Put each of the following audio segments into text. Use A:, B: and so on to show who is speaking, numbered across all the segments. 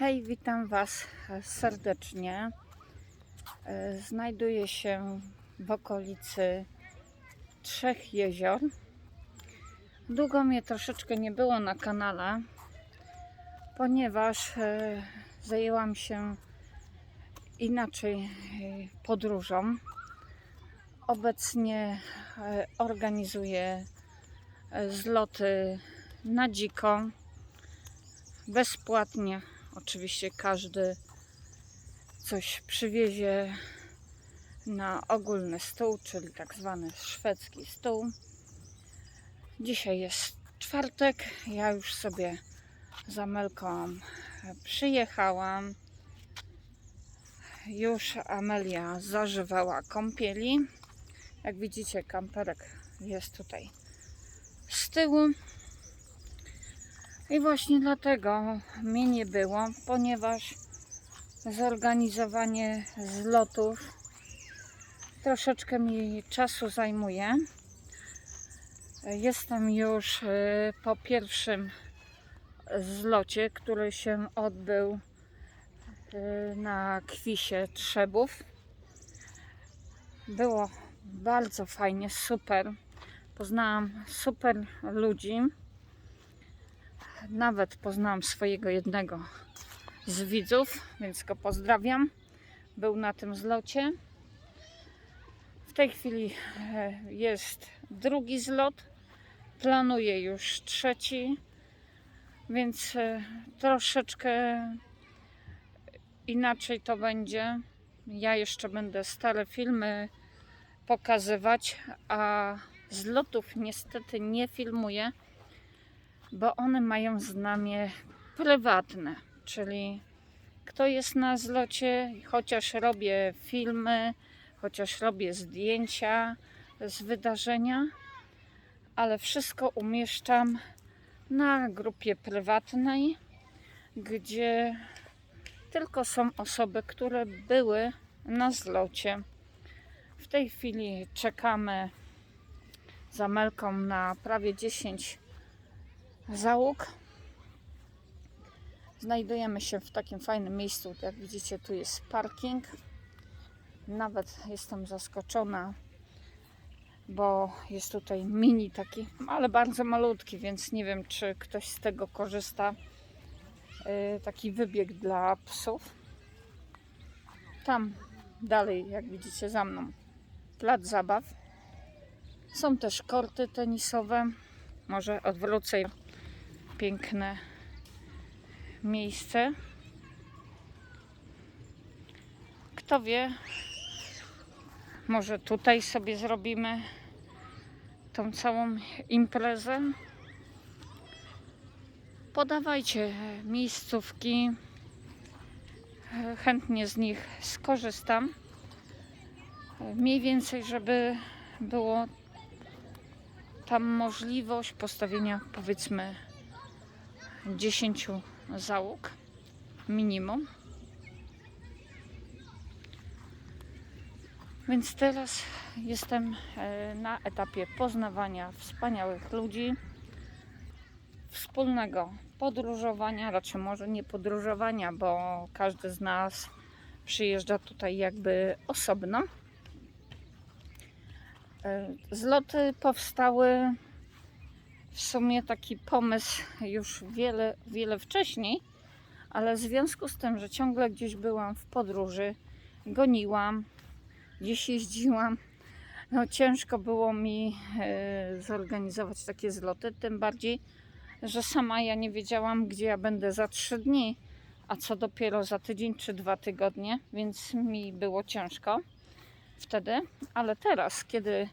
A: Hej, witam Was serdecznie. E, Znajduję się w okolicy Trzech Jezior. Długo mnie troszeczkę nie było na kanale, ponieważ e, zajęłam się inaczej e, podróżą. Obecnie organizuję zloty na dziko bezpłatnie. Oczywiście każdy coś przywiezie na ogólny stół, czyli tak zwany szwedzki stół. Dzisiaj jest czwartek. Ja już sobie za Melką przyjechałam. Już Amelia zażywała kąpieli. Jak widzicie, kamperek jest tutaj z tyłu. I właśnie dlatego mnie nie było, ponieważ zorganizowanie zlotów troszeczkę mi czasu zajmuje. Jestem już y, po pierwszym zlocie, który się odbył y, na Kwisie Trzebów. Było bardzo fajnie, super. Poznałam super ludzi nawet poznałam swojego jednego z widzów, więc go pozdrawiam. Był na tym zlocie. W tej chwili e, jest drugi zlot. Planuję już trzeci, więc e, troszeczkę inaczej to będzie. Ja jeszcze będę stare filmy pokazywać, a zlotów niestety nie filmuję bo one mają znamie prywatne, czyli kto jest na zlocie, chociaż robię filmy, chociaż robię zdjęcia z wydarzenia, ale wszystko umieszczam na grupie prywatnej, gdzie tylko są osoby, które były na zlocie. W tej chwili czekamy za Melką na prawie 10 załóg. Znajdujemy się w takim fajnym miejscu. Jak widzicie, tu jest parking. Nawet jestem zaskoczona, bo jest tutaj mini taki, ale bardzo malutki, więc nie wiem, czy ktoś z tego korzysta. Yy, Taki wybieg dla psów. Tam dalej, jak widzicie za mną, plac zabaw. Są też korty tenisowe. Może odwrócę piękne miejsce. Kto wie, może tutaj sobie zrobimy tą całą imprezę. Podawajcie miejscówki. Chętnie z nich skorzystam. Mniej więcej, żeby było tam możliwość postawienia powiedzmy 10 załóg minimum. Więc teraz jestem e, na etapie poznawania wspaniałych ludzi, wspólnego podróżowania, raczej może nie podróżowania, bo każdy z nas przyjeżdża tutaj jakby osobno. E, Zloty powstały w sumie taki pomysł już wiele, wiele wcześniej, ale w związku z tym, że ciągle gdzieś byłam w podróży, goniłam, gdzieś jeździłam, no ciężko było mi e, zorganizować takie zloty, tym bardziej, że sama ja nie wiedziałam, gdzie ja będę za trzy dni, a co dopiero za tydzień czy dwa tygodnie, więc mi było ciężko wtedy, ale teraz, kiedy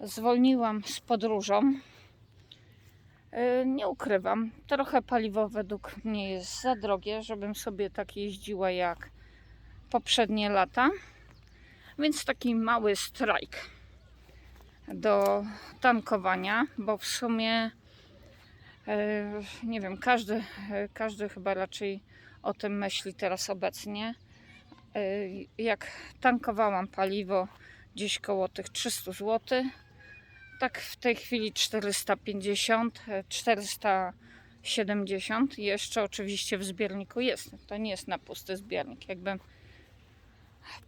A: zwolniłam z podróżą, nie ukrywam, trochę paliwo według mnie jest za drogie, żebym sobie tak jeździła jak poprzednie lata. Więc taki mały strajk do tankowania, bo w sumie yy, nie wiem, każdy, yy, każdy chyba raczej o tym myśli teraz obecnie. Jak tankowałam paliwo gdzieś koło tych 300 zł, tak w tej chwili 450, e, 400 70. Jeszcze oczywiście w zbiorniku jest. To nie jest na pusty zbiornik. Jakbym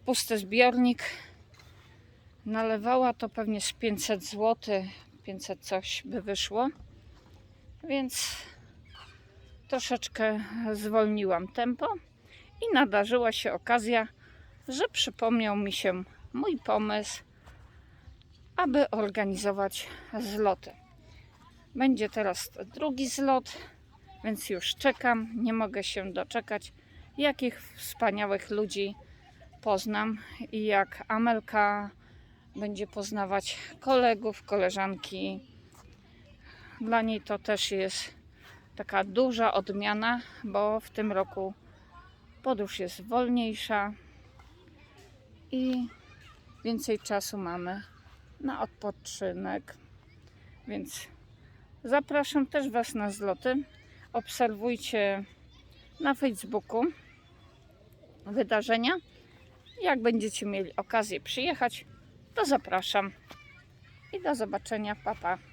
A: pusty zbiornik nalewała, to pewnie z 500 zł, 500 coś by wyszło. Więc troszeczkę zwolniłam tempo i nadarzyła się okazja, że przypomniał mi się mój pomysł, aby organizować zloty. Będzie teraz drugi zlot, więc już czekam. Nie mogę się doczekać, jakich wspaniałych ludzi poznam i jak Amelka będzie poznawać kolegów, koleżanki. Dla niej to też jest taka duża odmiana, bo w tym roku podróż jest wolniejsza i więcej czasu mamy na odpoczynek. Więc zapraszam też Was na zloty. Obserwujcie na Facebooku wydarzenia. Jak będziecie mieli okazję przyjechać, to zapraszam. I do zobaczenia. Pa, pa.